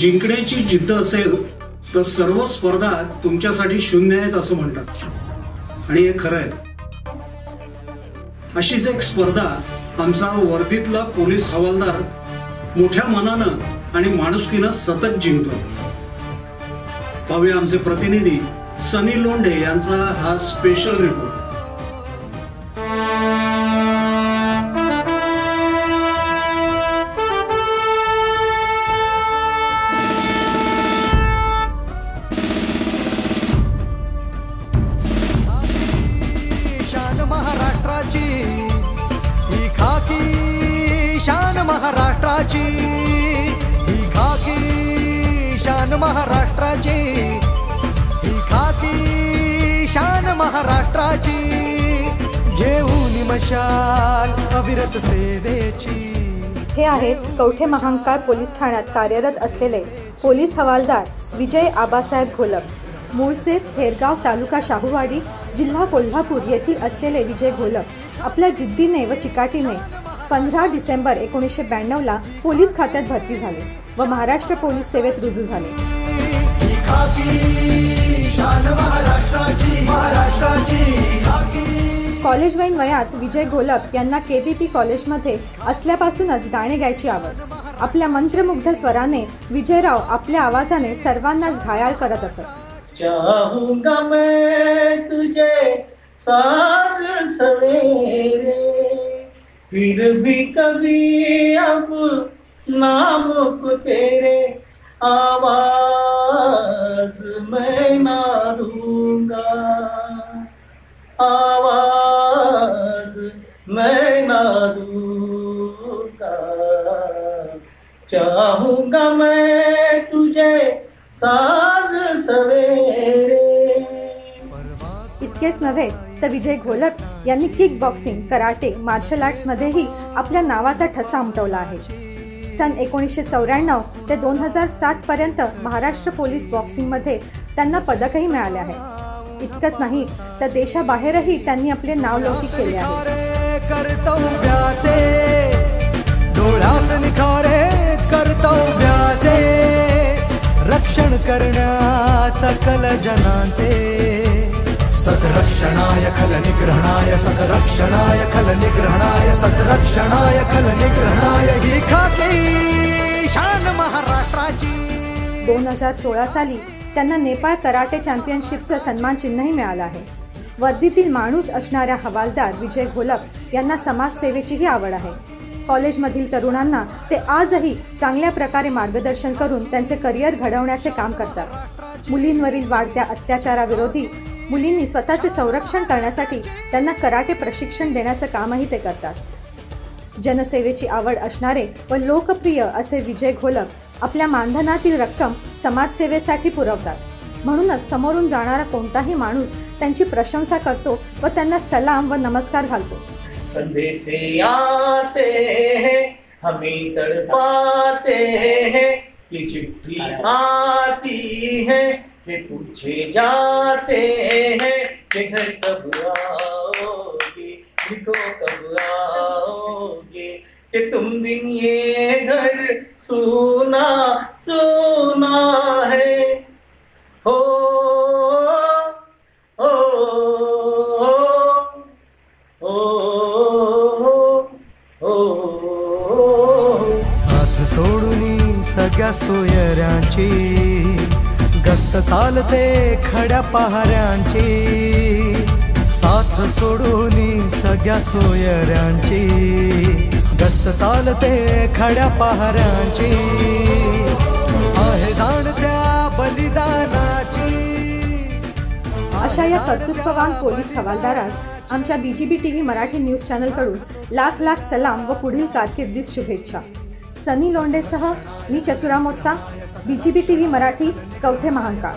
जिंकण्याची जिद्द असेल तर सर्व स्पर्धा तुमच्यासाठी शून्य आहेत असं म्हणतात. आणि हे खरं आहे. अशीच एक स्पर्धा आमचा वर्दीतला पोलीस हवालदार मोठ्या मनानं आणि माणुसकीनं सतत जिंकतो पाहूया आमचे प्रतिनिधी सनी लोंढे यांचा हा स्पेशल रिपोर्ट महाराष्ट्राची. ही खाकी शान महाराष्ट्राची. ही खाकी शान महाराष्ट्राची. घेऊन मशाल अविरत सेवेची. हे आहेत कवठे महांकाळ पोलीस ठाण्यात कार्यरत असलेले पोलीस हवालदार विजय आबासाहेब घोलप. मूळचे थेरगाव तालुका शाहूवाडी जिल्हा कोल्हापूर येथील असलेले विजय घोलप. आपल्या जिद्दीने व चिकाटीने पंधरा डिसेंबर एकोणीसशे ब्याण्णवला पोलीस खात्यात भरती झाले व महाराष्ट्र पोलीस सेवेत रुजू झाले. ही कॉलेजवयीन वयात विजय घोलप यांना के बी पी कॉलेजमध्ये असल्यापासूनच गाणे गायची आवड. आपल्या मंत्रमुग्ध स्वराने विजयराव आपल्या आवाजाने सर्वांनाच घायाळ करत असत. फिर भी कभी अब नाम को तेरे आवाज़ मैं ना दूँगा। आवाज़ मैं ना दूँगा। चाहूँगा मैं तुझे साज सवेरे इतकेच नव्हे तर विजय घोलप यांनी किक बॉक्सिंग कराटे मार्शल आर्ट्समध्येही आपल्या नावाचा ठसा उमटवला आहे. सन एकोणीसशे चौऱ्याण्णव ते दोन हजार सात पर्यंत महाराष्ट्र पोलीस बॉक्सिंगमध्ये त्यांना पदकही मिळाले आहे. इतकंच नाही तर देशाबाहेरही त्यांनी आपले नाव लौकिक केले आहे. डोळ्यात निखारे कर्तव्याचे रक्षण करण्या सकल जनांचे. सदरक्षणाय खल निग्रहणाय सदरक्षणाय खल निग्रहणाय सदरक्षणाय खल निग्रहणाय ही खाकी शान महाराष्ट्राची. दोन हजार सोळा साली त्यांना नेपाळ कराटे चॅम्पियनशिपचं सन्मान चिन्हही मिळालं आहे. वर्दीतील माणूस असणाऱ्या हवालदार विजय घोलप यांना समाजसेवेचीही आवड आहे. कॉलेजमधील तरुणांना ते आजही चांगल्या प्रकारे मार्गदर्शन करून त्यांचे करिअर घडवण्याचे काम करतात. मुलींवरील वाढत्या अत्याचाराविरोधी मुलींनी स्वतःचे संरक्षण करण्यासाठी त्यांना कराटे प्रशिक्षण देण्याचं कामही ते करतात. जनसेवेची आवड असणारे व लोकप्रिय असे विजय घोलक आपल्या मानधनातील रक्कम समाजसेवेसाठी पुरवतात. म्हणूनच समोरून जाणारा कोणताही माणूस त्यांची प्रशंसा करतो व त्यांना सलाम व नमस्कार घालतो. हमें तड़पाते हैं चिट्ठी आती है। ये पूछे जाते हैं कि घर कब आओगे, लिखो कब आओगे, कि तुम बिन ये घर सुना सुना है, हो। साथ सोडून सगळ्या सोयऱ्यांची मस्त चालते खड्या पहाऱ्यांची. साथ सोडून सगळ्या सोयऱ्यांची. गस्त चालते खड्या पहाऱ्यांची. आहे जाणत्या बलिदानाची. अशा या कर्तृत्ववान पोलीस हवालदारास आमच्या बीजीबी टीव्ही मराठी न्यूज चॅनलकडून लाख लाख सलाम व पुढील कारकिर्दीस शुभेच्छा. सनी लोंडेसह मी चतुरा मोत्ता बीजीबी टीव्ही मराठी कवठे महांकाळ.